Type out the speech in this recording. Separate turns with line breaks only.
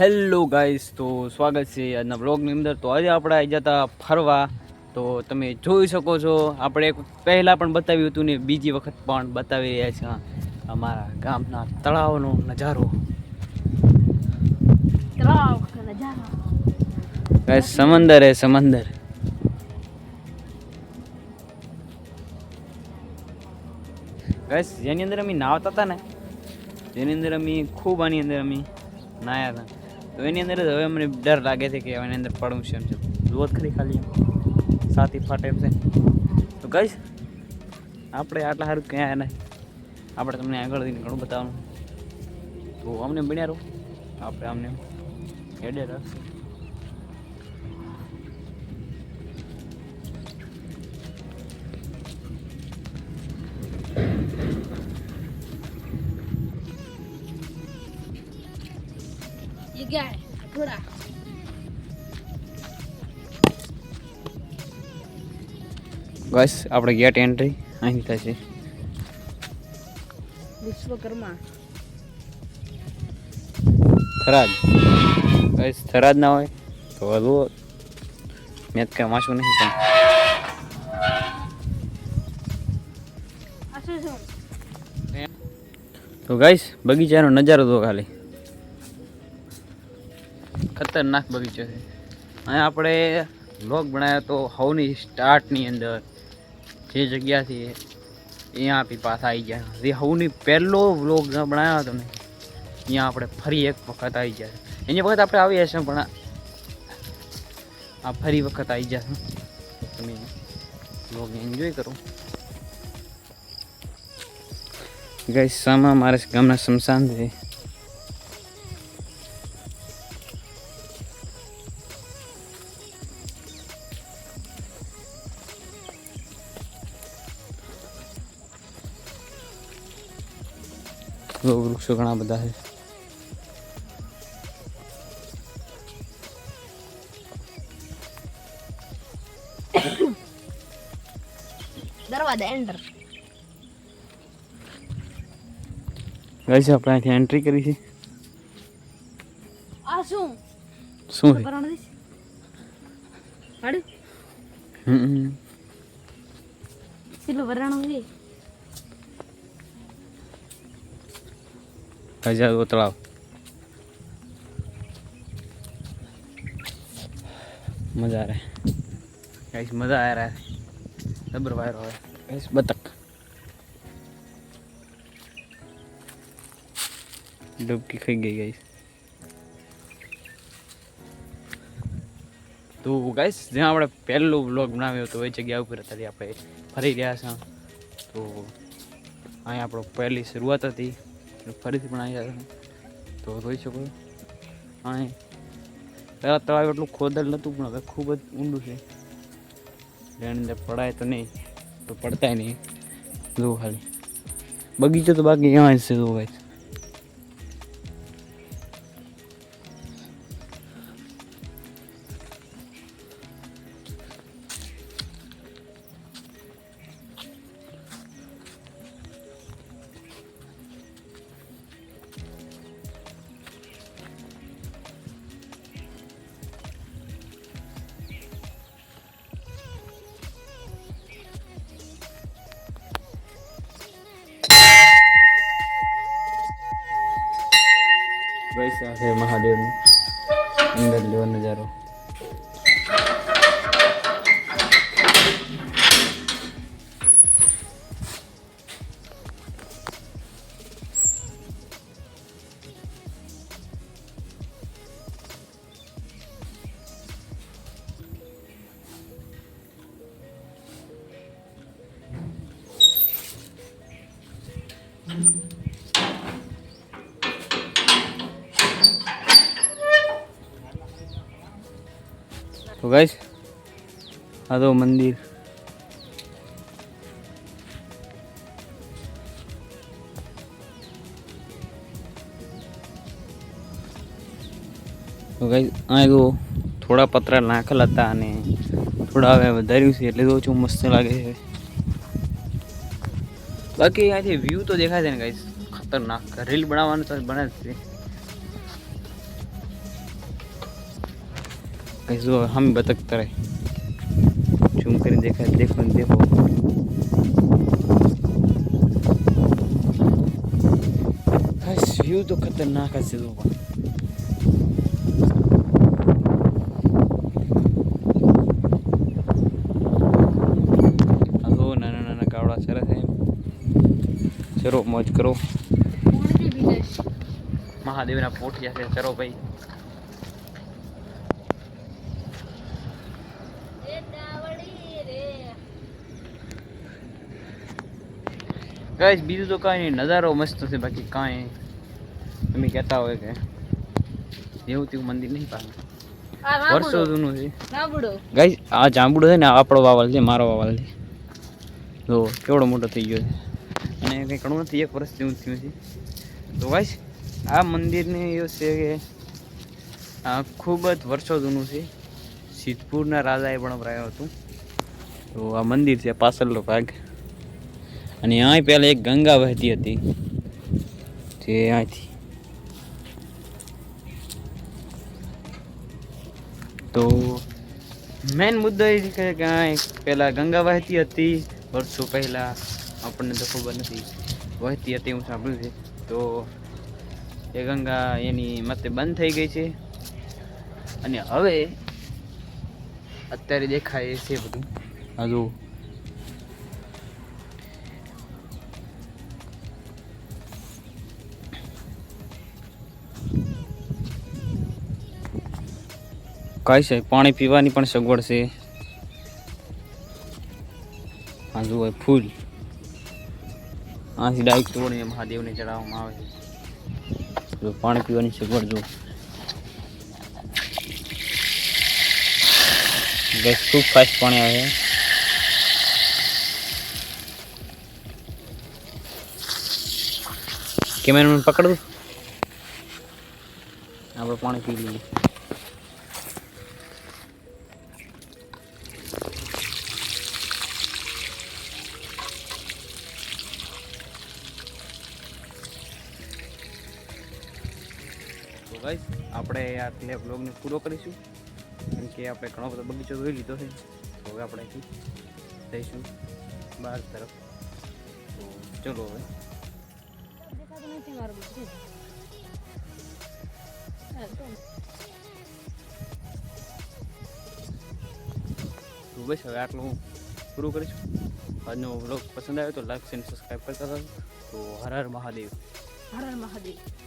Hello guys તો સ્વાગત છે આજના બ્લોગની અંદર. તો આજે આપણે આવી જતા ફરવા. તો તમે જોઈ શકો છો. આપણે પહેલાં પણ બતાવ્યું હતું ને બીજી વખત પણ બતાવી રહ્યા છે અમારા ગામના તળાવનો નજારો. ગાઈસ સમંદર હે સમંદર. ગાઈસ જેની અંદર અમે નાવતા હતા ને જેની અંદર અમે ખૂબ આની અંદર અમે નાયા હતા. તો એની અંદર જ હવે અમને ડર લાગે છે કે એની અંદર પડવું છે એમ છે. જુઓ ખરી ખાલી સાથી ફાટે એમ છે. તો કહીશ આપણે આટલા સારું ક્યાં નહીં આપણે તમને આગળ દઈને ઘણું બતાવવાનું. તો અમને બન્યા રહો. આપણે અમને હેડે રાખશું.
જગ્યાએ થોડા.
બસ આપણે ગેટ એન્ટ્રી અહીં થશે
વિશ્વકર્મા.
થરાદ. બસ થરાદ ના હોય તો હજુ મેં તો કાંઈ વાંચવું નહીં પણ. તો ગાઈશ બગીચાનો નજારો તો ખાલી. ખતરનાક બગીચો છે. અહીંયા આપણે વ્લોગ બનાવ્યો તો હવની સ્ટાર્ટની અંદર. જે જગ્યાથી અહીંયા આપી પાછા આવી ગયા. જે હવની પહેલો વ્લોગ બનાવ્યો હતો ને, અહીંયા આપણે ફરી એક વખત આવી ગયા એની વખત આપણે આવી જશે પણ આ- આ ફરી વખત આવી જશે તમે બ્લોગ એન્જોય કરો. ગઈ સામા મારે ગામના શમશાન છે. વૃક્ષો ઘણા બધા છે. આપણે અહીંથી એન્ટ્રી કરી છે.
આ શું?
શું છે?
કરણ દીસ
હાડું?
સિલ્વર રાણો છે?
હજારો તળાવ મજા આવે ગાઈસ મજા આ રહ્યા ડબર વાયરો હોય ગાઈસ બતક ડૂબકી ખાઈ ગઈ ગાઈસ તો ગાઈસ જ્યાં આપણે પહેલો વ્લોગ બનાવ્યો હતો એ જગ્યા ઉપર અત્યારે આપણે ફરી રહ્યા છે તો અહીંયા આપણો પહેલી શરૂઆત હતી. ફરીથી પણ આવી રહ્યા તો જોઈ શકો અહીં પહેલાં તળાવ એટલું ખોદલ નહોતું, પણ હવે ખૂબ જ ઊંડું છે. એની અંદર પડાય તો નહીં, તો પડતાય નહીં. જો ખાલી. બગીચો તો બાકી અહીંયા જ છે જો ભાઈ સાથે મહાદેવનું. અંદર લેવા નજારો. તો ગાઈસ આ તો મંદિર. તો ગાઈસ આ તો થોડા પતરા નાખેલ હતા અને થોડા હવે વધાર્યું છે, એટલે તો ઓછું મસ્ત લાગે છે. બાકી અહીંયાથી વ્યૂ તો દેખાય છે ને ગાઈસ ખતરનાક. રીલ બનાવવાનું તો બને જ છે. કઈ જો હમ બતક તરે ઝૂમ કરીને દેખાય દેખો ને દેખો. વ્યૂ તો ખતરનાક હશે તો પણ. નાના નાના કાવડા સરસ છે. ચરો મોજ કરો. મહાદેવના પોઠિયા છે ચરો ભાઈ. ગાઈસ બીજું તો કાંઈ નહીં. નજારો મસ્ત છે બાકી કાંઈ તમે કહેતા હોય કે એવું તેવું મંદિર નહીં
પામે.
વર્ષો જૂનું છે. ગાઈસ આ જાંબુડો છે ને આપણો વાવલ છે મારો વાવલ છે. જો કેવડો મોટો થઈ ગયો છે. અને કંઈ ઘણું નથી એક વર્ષ જેવું થયું છે. તો ગાઈસ આ મંદિરને એવું છે કે આ ખૂબ જ વર્ષો જૂનું છે. સિદ્ધપુરના રાજાએ પણ બનાવ્યું હતું. તો આ મંદિર છે, પાછળનો ભાગ. અને અહીં પહેલાં એક ગંગા વહેતી હતી. જે અહીંથી. તો મેન મુદ્દો એ છે કે અહીં પહેલાં ગંગા વહેતી હતી. વર્ષો પહેલાં આપણને તો ખબર નથી. વહેતી હતી હું સાંભળ્યું છે. તો એ ગંગા એની મતે બંધ થઈ ગઈ છે. અને હવે અત્યારે દેખાય છે બધું. હજુ કઈ છે, પાણી પીવાની પણ સગવડ છે. આ જુઓ ફૂલ. આથી ડાયરેક્ટ તોડીને મહાદેવને ચડાવવામાં આવે છે. પાણી પીવાની સગવડ જો ગેસ ખૂબ ફાસ્ટ પાણી આવે છે. કેમેરામેન પકડું આપણે પાણી પી લઈએ. આપણે આ બ્લોગને પૂરો કરીશું. કેમ કે આપણે ઘણો બધો બગીચો જોઈ લીધો છે. તો હવે આપણે અહીંથી જઈશું બહાર તરફ. તો ચલો હવે.
તો.
બસ હવે આટલું હું પૂરું કરીશું. આજનો બ્લોગ પસંદ આવ્યો તો લાઈક અને સબસ્ક્રાઈબ કરતા હતા તો હર હર મહાદેવ.
હર હર મહાદેવ.